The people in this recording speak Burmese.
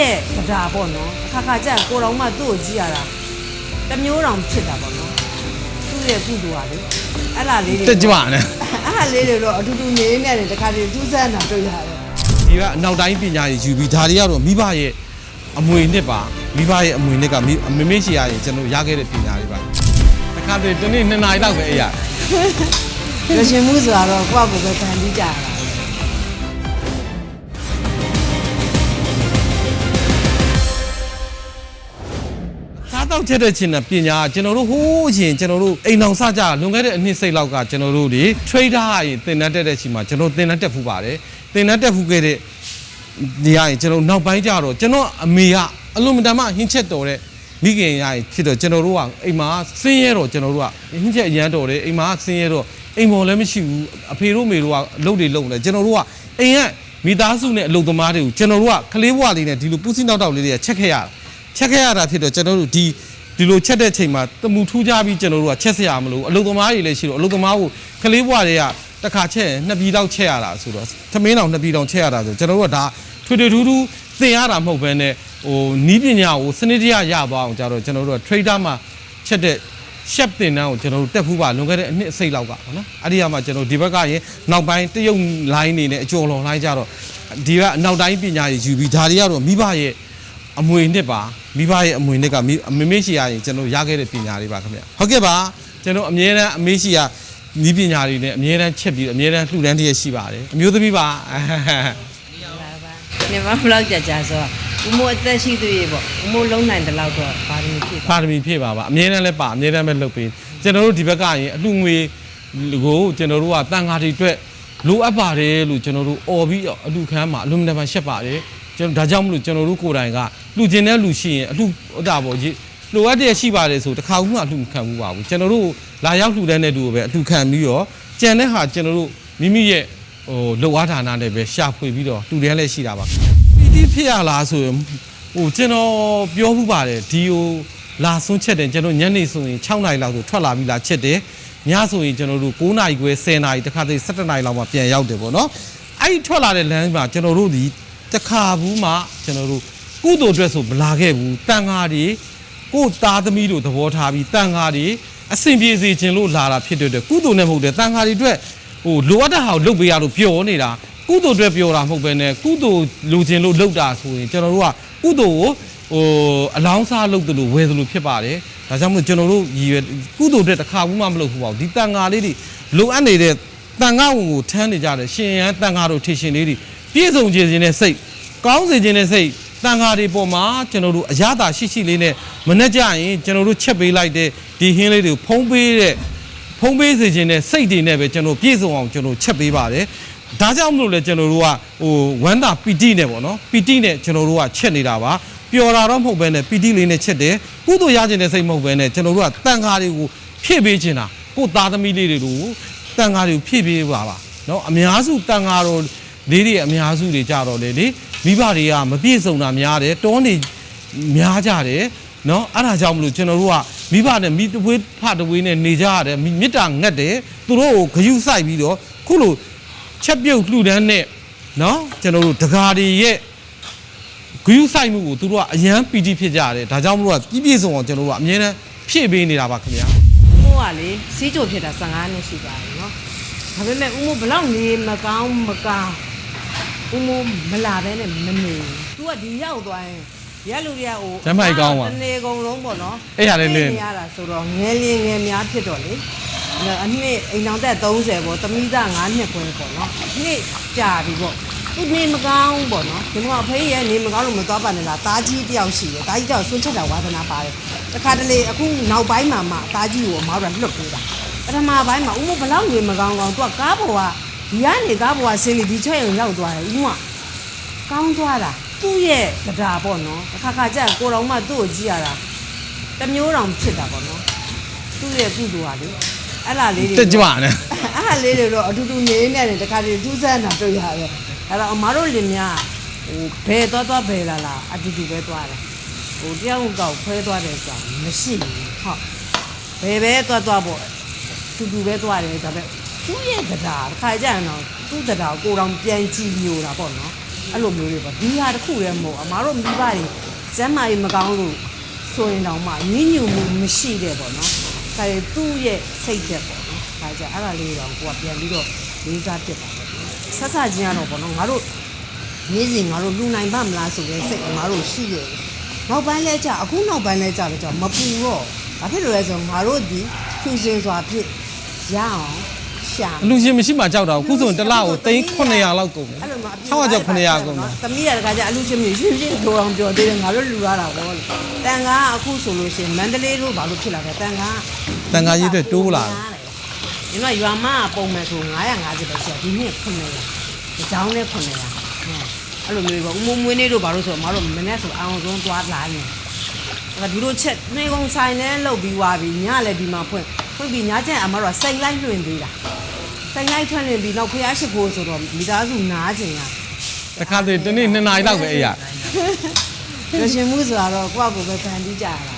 ရဲ့တရားပေါ့နော်အခါခါကျရင်ကိုတော်မှသူ့ကိုကြည့်ရတာတစ်မျိုးတောင်ဖြစ်တာပေါ့နော်သူ့ရဲ့ကုသိုလ်ကလေအဲ့လားလေးတွေတက်ကြွနဲ့အဲ့ဟာလေးတွေတော့အတူတူနေနေတယ်တခါတည်းသူ့ဆက်တာတွေ့ရတယ်ဒီကအနောက်တိုင်းပညာတွေယူပြီးဒါတွေကတော့မိဘရဲ့အမွေနှစ်ပါမိဘရဲ့အမွေနှစ်ကမိမမေ့ရှိရရင်ကျွန်တော်ရခဲ့တဲ့ပညာတွေပါတခါတည်းဒီနေ့နှစ်နာရီလောက်ပဲအေးရရရှင်မှုဆိုတာတော့ကိုယ့်ကိုယ်ပဲခံပြီးကြတာ စားတော့ချက်တဲ့ချင်းတဲ့ပညာကကျွန်တော်တို့ဟိုးအရင်ကျွန်တော်တို့အိမ်အောင်စကြလွန်ခဲ့တဲ့အနှစ်စိတ်လောက်ကကျွန်တော်တို့ဒီ trader အရင်သင်တတ်တဲ့ချိန်မှာကျွန်တော်သင်တတ်တက်ဖူးပါတယ်သင်တတ်တက်ဖူးခဲ့တဲ့နေရာရင်ကျွန်တော်နောက်ပိုင်းကျတော့ကျွန်တော်အမေကအလုံးမတန်မှဟင်းချက်တော်တဲ့မိခင်ရရင်ဖြစ်တော့ကျွန်တော်တို့ကအိမ်မှာစင်းရဲတော့ကျွန်တော်တို့ကဟင်းချက်အရန်တော်တယ်အိမ်မှာစင်းရဲတော့အိမ်ပေါ်လည်းမရှိဘူးအဖေတို့မေတို့ကအလုပ်တွေလုပ်နေတယ်ကျွန်တော်တို့ကအိမ်ကမိသားစုနဲ့အလုပ်သမားတွေကိုကျွန်တော်တို့ကကလေးဘွားလေးနဲ့ဒီလိုပူးစီနောက်တောက်လေးတွေကချက်ခဲ့ရတာ ချက်ခဲ့ရတာဖြစ်တော့ကျွန်တော်တို့ဒီဒီလိုချက်တဲ့ချိန်မှာတမူထူးကြပြီးကျွန်တော်တို့ကချက်စရာမလိုအလုသမားတွေလည်းရှိတော့အလုသမားကိုကလေးဘွားတွေကတစ်ခါချက်ရင်နှစ်ပြည်တော့ချက်ရတာဆိုတော့သမင်းတော်နှစ်ပြည်တော့ချက်ရတာဆိုကျွန်တော်တို့ကဒါထွေထွေထူးထူးသင်ရတာမဟုတ်ဘဲနဲ့ဟိုနီးပညာကိုစနစ်တကျရပါအောင်ကြတော့ကျွန်တော်တို့က trader မှာချက်တဲ့ chef တင်တန်းကိုကျွန်တော်တို့တက်ဖူးပါလွန်ခဲ့တဲ့အနှစ်အစိတ်လောက်ကပေါ့နော်အဲ့ဒီကမှကျွန်တော်ဒီဘက်ကရင်နောက်ပိုင်းတရုတ် line နေနဲ့အကျော်လွန် line ကြတော့ဒီကအနောက်တိုင်းပညာတွေယူပြီးဒါတွေကတော့မိဘရဲ့ အမွေနှစ်ပါမိဘရဲ့အမွေနှစ်ကမိအမေမေရှိရရင်ကျွန်တော်ရခဲ့တဲ့ပညာတွေပါခင်ဗျဟုတ်ကဲ့ပါကျွန်တော်အမြဲတမ်းအမေရှိရနီးပညာတွေနဲ့အမြဲတမ်းချက်ပြီးအမြဲတမ်းလှူဒန်းတည်းရှိပါတယ်အမျိုးသမီးပါနေမဘလောက်ကြာကြာဆိုတော့ဦးမိုးအသက်ရှိသေးရေပေါ့ဦးမိုးလုံးနိုင်တဲ့လောက်တော့ဘာလို့ဖြစ်သွားပါရမီဖြည့်ပါပါအမြဲတမ်းလည်းပါအမြဲတမ်းပဲလုပ်ပေးကျွန်တော်တို့ဒီဘက်ကရင်အလှငွေကိုကျွန်တော်တို့ကတန်ဃာတွေအတွက်လိုအပ်ပါတယ်လို့ကျွန်တော်တို့អော်ပြီးတော့အလှခမ်းမှာအလူမီနီယံမှာရှက်ပါတယ်ကျွန်တော်ဒါကြောင့်မလို့ကျွန်တော်တို့ကိုယ်တိုင်က လှူခြင်းတဲ့လူရှိရင်အလှဟိုတာပေါ့ကြီးလိုအပ်တဲ့ရှိပါတယ်ဆိုတခါမှအလှမခံဘူးပါဘူးကျွန်တော်တို့လာရောက်လှူတဲ့လူကိုပဲအလှခံပြီးတော့ကြံတဲ့ဟာကျွန်တော်တို့မိမိရဲ့ဟိုလောအားဌာနနဲ့ပဲရှာဖွေပြီးတော့တူတယ်လည်းရှိတာပါပီတိဖြစ်ရလားဆိုရင်ဟိုကျွန်တော်ပြောမှုပါတယ်ဒီဟိုလာဆွန်းချက်တယ်ကျွန်တော်ညနေဆိုရင်6နာရီလောက်ဆိုထွက်လာပြီးလာချက်တယ်ညဆိုရင်ကျွန်တော်တို့9နာရီခွဲ10နာရီတခါတည်း17နာရီလောက်မှပြန်ရောက်တယ်ပေါ့နော်အဲ့ဒီထွက်လာတဲ့လမ်းမှာကျွန်တော်တို့ဒီတခါဘူးမှကျွန်တော်တို့ ကုသိုလ်အတွက်ဆိုမလာခဲ့ဘူးတန်ဃာတွေကိုယ်သားသမီးတို့သဘောထားပြီးတန်ဃာတွေအဆင်ပြေစေခြင်းလို့လာတာဖြစ်တဲ့အတွက်ကုသိုလ်နဲ့မဟုတ်တဲ့တန်ဃာတွေအတွက်ဟိုလိုအပ်တဲ့ဟာကိုလုပ်ပေးရလို့ပျော်နေတာကုသိုလ်အတွက်ပျော်တာမဟုတ်ပဲနဲ့ကုသိုလ်လိုချင်လို့လုပ်တာဆိုရင်ကျွန်တော်တို့ကကုသိုလ်ကိုဟိုအလောင်းစားလုပ်တယ်လို့ဝယ်တယ်လို့ဖြစ်ပါတယ်ဒါကြောင့်မလို့ကျွန်တော်တို့ရည်ရွယ်ကုသိုလ်တဲ့တစ်ခါဘူးမှမလုပ်ဘူးပေါ့ဒီတန်ဃာလေးတွေလိုအပ်နေတဲ့တန်ဃာဝင်ကိုထမ်းနေကြတယ်ရှင်ရန်တန်ဃာတို့ထေရှင်လေးတွေပြည့်စုံခြင်းခြင်းနဲ့စိတ်ကောင်းစေခြင်းနဲ့စိတ် တန်ဃာတွေပေါ်မှာကျွန်တော်တို့အရသာရှိရှိလေးနဲ့မနှက်ကြရင်ကျွန်တော်တို့ချက်ပေးလိုက်တဲ့ဒီဟင်းလေးတွေကိုဖုံးပေးတဲ့ဖုံးပေးစေခြင်းနဲ့စိတ်တွေနဲ့ပဲကျွန်တော်ပြည့်စုံအောင်ကျွန်တော်ချက်ပေးပါတယ်။ဒါကြောင့်မလို့လဲကျွန်တော်တို့ကဟိုဝမ်းသာပီတိနဲ့ပေါ့နော်ပီတိနဲ့ကျွန်တော်တို့ကချက်နေတာပါပျော်တာတော့မဟုတ်ဘဲနဲ့ပီတိလေးနဲ့ချက်တယ်ကုသိုလ်ရခြင်းနဲ့စိတ်မဟုတ်ဘဲနဲ့ကျွန်တော်တို့ကတန်ခါတွေကိုဖြည့်ပေးခြင်းတာကိုယ်သားသမီးလေးတွေကိုတန်ခါတွေကိုဖြည့်ပေးပါပါနော်အများစုတန်ခါတော်လေးတွေအများစုတွေကြတော့လေလေ မိဘတွေကမပြည့်စုံတာများတယ်တောနေများကြတယ်နော်အဲ့ဒါကြောင့်မလို့ကျွန်တော်တို့ကမိဘနဲ့မိတဝေးဖတဝေးနဲ့နေကြရတယ်မိမေတ္တာငတ်တယ်သူတို့ကိုဂယုစိုက်ပြီးတော့ခုလိုချက်ပြုတ်လှူဒန်းနဲ့နော်ကျွန်တော်တို့ဒကာတွေရဲ့ဂယုစိုက်မှုကိုသူတို့ကအယမ်းပီတိဖြစ်ကြတယ်ဒါကြောင့်မလို့ကပြည့်ပြည့်စုံအောင်ကျွန်တော်တို့ကအမြဲတမ်းဖြည့်ပေးနေတာပါခင်ဗျာဦးမိုးကလေစီးကြိုဖြစ်တာ15နှစ်ရှိပါပြီနော်ဒါပေမဲ့ဦးမိုးဘလောက်နေမကောင်းမကောင်း ဦးမိုးမလာဘဲနဲ့မနေဘူး तू ကဒီရောက်သွားရင်ရက်လူတွေကဟိုကျမ်းမာရေးကောင်းပါတနေကုန်လုံးပေါ့နော်အဲ့ရလေးလေး နေရတာဆိုတော့ငယ်လင်းငယ်များဖြစ်တော့လေအနှစ်အိမ်အောင်သက်30ပေါ့တမိသား9နှစ်ခွဲပေါ့နော်အနှစ်ကြာပြီပေါ့သူနေမကောင်းပေါ့နော်ဒီမှာအဖေရဲ့နေမကောင်းလို့မသွားပါနဲ့လားတားကြီးတယောက်ရှိတယ်တားကြီးတယောက်ဆွန့်ချက်တာဝါသနာပါတယ်တခါတလေအခုနောက်ပိုင်းမှာမှတားကြီးကိုအမောက်ရလွတ်ပေးတာပထမပိုင်းမှာဦးမဘလောက်နေမကောင်းကောင်းသူကကားပေါ်က ဒီကနေကားပေါ်ကဆင်းနေဒီချက်ရုံရောက်သွားတယ်ဦးမကောင်းသွားတာသူ့ရဲ့တရားပေါ့နော်တစ်ခါခါကျရင်ကိုတော်မှသူ့ကိုကြည့်ရတာတစ်မျိုးတောင်ဖြစ်တာပေါ့နော်သူ့ရဲ့ကုသိုလ်ကလေအဲ့လားလေးတွေတက်ကြွနဲ့အဲ့ဟာလေးတွေတော့အတူတူနေနေတယ်တခါတည်းသူ့ဆက်တာတွေ့ရတယ်အဲ့တော့အမားတို့လင်များဟိုဘယ်သွားသွားဘယ်လာလာအတူတူပဲသွားတယ်ဟိုတယောက်ကောက်ခွဲသွားတယ်ဆိုတာမရှိဘူးဟုတ်ဘယ်ပဲသွားသွားပေါ့တူတူပဲသွားတယ်ဒါပေမဲ့ သူ့ရဲ့တရားတစ်ခါကျရင်တော့သူ့တရားကိုယ်တော်ပြန်ကြည့်လို့တာပေါ့နော်အဲ့လိုမျိုးတွေပေါ့ဒီဟာတစ်ခုလည်းမဟုတ်အမားတို့မိဘတွေစမ်းမာရေးမကောင်းလို့ဆိုရင်တောင်မှညဉ့်ညူမှုမရှိတဲ့ပေါ့နော်ဒါပေသူ့ရဲ့စိတ်သက်ပေါ့နော်ဒါကြအဲ့ဒါလေးတော့ကိုကပြန်ပြီးတော့လေးစားပြစ်ပါပေါ့ဆက်ဆချင်းကတော့ပေါ့နော်ငါတို့နေ့စဉ်ငါတို့လူနိုင်ပါမလားဆိုတဲ့စိတ်အမားတို့ရှိရတယ်နောက်ပိုင်းလဲကြအခုနောက်ပိုင်းလဲကြတော့ကြမပူတော့ဘာဖြစ်လို့လဲဆိုတော့ငါတို့ဒီဖြူစင်စွာဖြစ်ရအောင် ရှာအလူရှင်မရှိမှကြောက်တာအခုဆိုရင်တစ်လကိုသိန်း900လောက်ကုန်တယ်အဲ့လိုမှ600ကျော်900ကုန်တယ်သမီးရတကကြအလူချင်းမျိုးရှင်းရှင်းပြောအောင်ပြောသေးတယ်ငါတို့လူရတာပေါ့လေတန်ကားအခုဆိုလို့ရှိရင်မန္တလေးတို့ဘာလို့ဖြစ်လာလဲတန်ကားတန်ခါကြီးတွေတိုးလာတယ်ဒီမှာရွာမကပုံမှန်ဆို950ပဲရှိတယ်ဒီနှစ်900ဒီကြောင်းနဲ့900အဲ့လိုမျိုးပေါ့ဥမမွေးနေတို့ဘာလို့ဆိုတော့မတို့မနေ့ဆိုအောင်ဆုံးသွားလာနေအဲ့ဒါဒီလိုချက်နေကုန်ဆိုင်နဲ့လောက်ပြီးွားပြီးညလည်းဒီမှာဖွင့်ဖွင့်ပြီးညကျရင်အမတို့ကစိတ်လိုက်လွင်သေးတာ စိတ်လိုက်ထွက်နေပြီးနောက်ဖျားရှိခိုးဆိုတော့မိသားစုနားကျင်ရတခါတည်းတနေ့2နာရီလောက်ပဲအေးရရရှင်မှုဆိုတော့ကိုယ့်အကိုပဲခံပြီးကြရတာပဲ